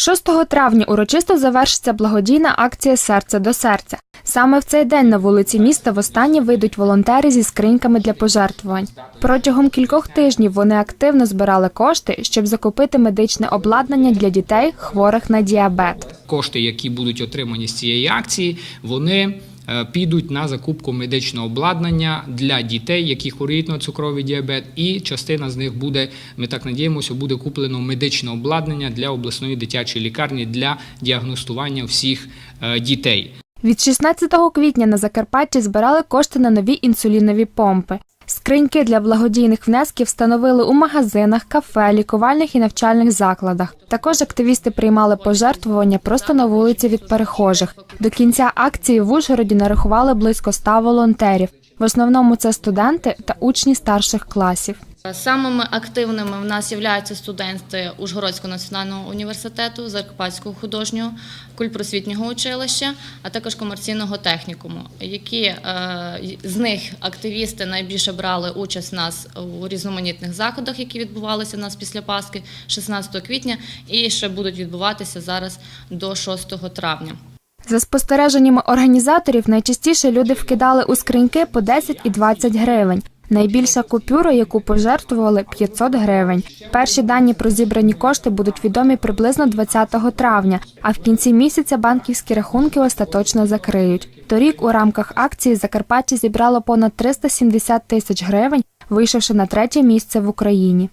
6 травня урочисто завершиться благодійна акція Серце до серця. Саме в цей день на вулиці міста востаннє вийдуть волонтери зі скриньками для пожертвувань. Протягом кількох тижнів вони активно збирали кошти, щоб закупити медичне обладнання для дітей, хворих на діабет. Кошти, які будуть отримані з цієї акції, вони підуть на закупку медичного обладнання для дітей, які хворіють на цукровий діабет, і частина з них буде, ми так надіємося, буде куплено медичне обладнання для обласної дитячої лікарні для діагностування всіх е, дітей. Від 16 квітня на Закарпатті збирали кошти на нові інсулінові помпи. Скриньки для благодійних внесків встановили у магазинах, кафе, лікувальних і навчальних закладах. Також активісти приймали пожертвування просто на вулиці від перехожих. До кінця акції в Ужгороді нарахували близько 100 волонтерів. В основному це студенти та учні старших класів. Самими активними в нас являються студенти Ужгородського національного університету, Закарпатського художнього, культпросвітнього училища, а також комерційного технікуму, які е, з них активісти найбільше брали участь у нас у різноманітних заходах, які відбувалися у нас після Пасхи 16 квітня, і ще будуть відбуватися зараз до 6 травня. За спостереженнями організаторів, найчастіше люди вкидали у скриньки по 10 і 20 гривень. Найбільша купюра, яку пожертвували 500 гривень. Перші дані про зібрані кошти будуть відомі приблизно 20 травня, а в кінці місяця банківські рахунки остаточно закриють. Торік у рамках акції Закарпаття зібрало понад 370 тисяч гривень, вийшовши на третє місце в Україні.